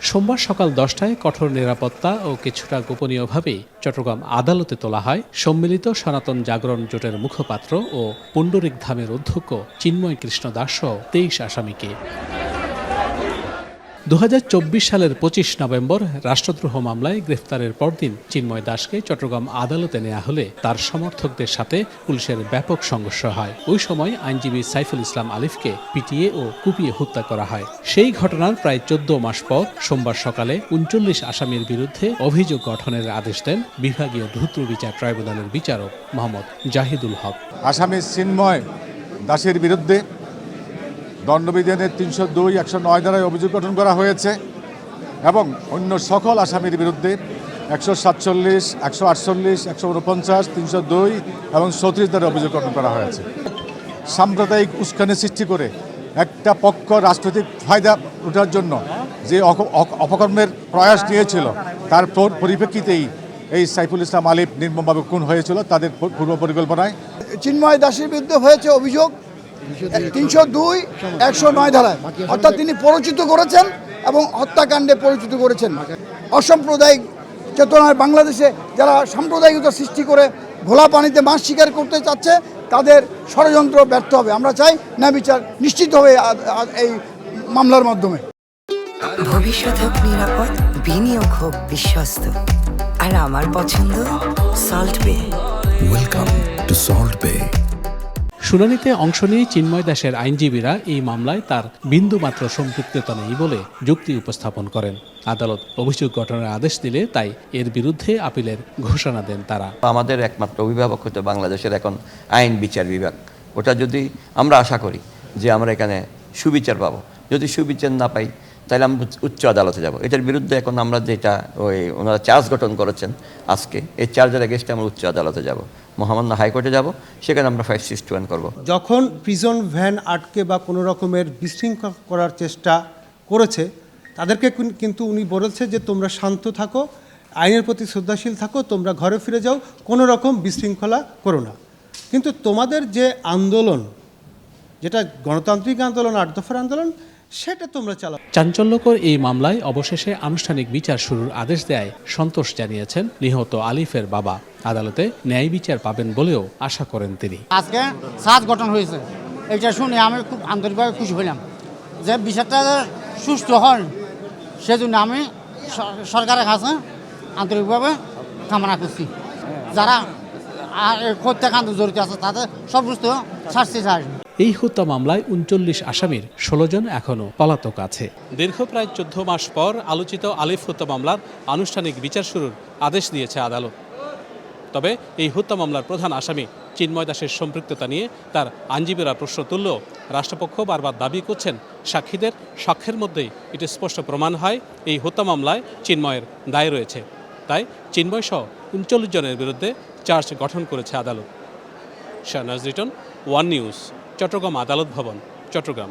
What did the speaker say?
সোমবার সকাল দশটায় কঠোর নিরাপত্তা ও কিছুটা গোপনীয়ভাবে চট্টগ্রাম আদালতে তোলা হয়। সম্মিলিত সনাতন জাগরণ জোটের মুখপাত্র ও পুণ্ডরিক ধামের অধ্যক্ষ চিন্ময় কৃষ্ণ দাস সহ তেইশ আসামিকে। দু হাজার চব্বিশ সালের পঁচিশ নভেম্বর রাষ্ট্রদ্রোহ মামলায় গ্রেফতারের পরদিন চিন্ময় দাসকে চট্টগ্রাম আদালতে নেওয়া হলে তার সমর্থকদের সাথে পুলিশের ব্যাপক সংঘর্ষ হয়। ওই সময় আইনজীবী সাইফুল ইসলাম আলিফকে পিটিয়ে ও কুপিয়ে হত্যা করা হয়। সেই ঘটনার প্রায় চোদ্দ মাস পর সোমবার সকালে উনচল্লিশ আসামির বিরুদ্ধে অভিযোগ গঠনের আদেশ দেন বিভাগীয় দ্রুত বিচার ট্রাইব্যুনালের বিচারক মোহাম্মদ জাহিদুল হক। আসামি চিন্ময় দাসের বিরুদ্ধে দণ্ডবিধানের তিনশো দুই একশো নয় ধারায় অভিযোগ গঠন করা হয়েছে এবং অন্য সকল আসামির বিরুদ্ধে একশো সাতচল্লিশ, একশো আটচল্লিশ, একশো উনপঞ্চাশ, তিনশো দুই এবং চৌত্রিশ ধারায় অভিযোগ গঠন করা হয়েছে। সাম্প্রদায়িক উস্কানি সৃষ্টি করে একটা পক্ষ রাজনৈতিক ফায়দা ওঠার জন্য যে অপকর্মের প্রয়াস নিয়েছিল, তার পরিপ্রেক্ষিতেই এই সাইফুল ইসলাম আলিফ নির্মমভাবে খুন হয়েছিল, তাদের পূর্ব পরিকল্পনায়। চিন্ময় দাসের বিরুদ্ধে হয়েছে অভিযোগ। তিনশো দুই একশো নয় ধারায়। অর্থাৎ তিনি পরিচিত করেছেন এবং হত্যাকাণ্ডে পরিচিত করেছেন। অসাম্প্রদায়িক চেতনায় বাংলাদেশে যারা সাম্প্রদায়িকতা সৃষ্টি করে ঘোলা পানিতে মাছ শিকার করতে চাচ্ছে তাদের ষড়যন্ত্র ব্যর্থ হবে। আমরা চাই ন্যায় বিচার নিশ্চিত হবে এই মামলার মাধ্যমে। ভবিষ্যৎ হোক নিরাপদ বিনিয়োগ হোক বিশ্বস্ত। আর আমার পছন্দ সল্ট বে Welcome to Salt Bay. শুনানিতে অংশ নিয়ে চিন্ময় দাসের আইনজীবীরা এই মামলায় তার বিন্দুমাত্র সম্পৃক্ততা নেই বলে যুক্তি উপস্থাপন করেন। আদালত অভিযোগ গঠনের আদেশ দিলে তাই এর বিরুদ্ধে আপিলের ঘোষণা দেন তারা। আমাদের একমাত্র অভিভাবক হতো বাংলাদেশের এখন আইন বিচার বিভাগ। ওটা যদি আমরা আশা করি যে আমরা এখানে সুবিচার পাবো। যদি সুবিচার না পাই তাহলে আমরা উচ্চ আদালতে যাব। এটার বিরুদ্ধে এখন আমরা যেটা ওই ওনারা চার্জ গঠন করেছেন আজকে, এই চার্জের এগেস্টে আমরা উচ্চ আদালতে যাব। মহামান্য হাইকোর্টে যাব, সেখানে আমরা ফাইভ সিক্স ওয়ান করব। যখন প্রিজন ভ্যান আটকে বা কোনো রকমের বিশৃঙ্খল করার চেষ্টা করেছে, তাদেরকে কিন্তু উনি বলেছে যে তোমরা শান্ত থাকো, আইনের প্রতি শ্রদ্ধাশীল থাকো, তোমরা ঘরে ফিরে যাও, কোনো রকম বিশৃঙ্খলা করো না। কিন্তু তোমাদের যে আন্দোলন, যেটা গণতান্ত্রিক আন্দোলন, আট দফার আন্দোলন সেটা তোমরা চালাও। চাঞ্চল্যকর এই মামলায় অবশেষে আনুষ্ঠানিক বিচার শুরুর আদেশ দেয় সন্তোষ জানিয়েছেন নিহত আলিফের বাবা। আদালতে ন্যায় বিচার পাবেন বলেও আশা করেন তিনি। আজকে সাজ গঠন হয়েছে। এটা শুনে আমি খুব আন্তরিকভাবে খুশি হইলাম যে বিচারটা সুস্থ হন সেজন্য আমি সরকারের কাছে আন্তরিকভাবে কামনা করছি। যারা হত্যাকাণ্ড জড়িত আছে তাদের সর্বোচ্চ শাস্তি চাই। এই হত্যা মামলায় উনচল্লিশ আসামির ষোলো জন এখনও পলাতক আছে। দীর্ঘ প্রায় চোদ্দ মাস পর আলোচিত আলিফ হত্যা মামলার আনুষ্ঠানিক বিচার শুরুর আদেশ দিয়েছে আদালত। তবে এই হত্যা মামলার প্রধান আসামি চিন্ময় দাসের সম্পৃক্ততা নিয়ে তার আইনজীবীরা প্রশ্ন তুললেও রাষ্ট্রপক্ষ বারবার দাবি করছেন, সাক্ষীদের সাক্ষ্যের মধ্যেই এটি স্পষ্ট প্রমাণ হয়, এই হত্যা মামলায় চিন্ময়ের দায় রয়েছে। তাই চিন্ময় সহ উনচল্লিশ জনের বিরুদ্ধে চার্জ গঠন করেছে আদালত। Shahnaz Riton, one news. Chittagong আদালত ভবন চট্টগ্রাম।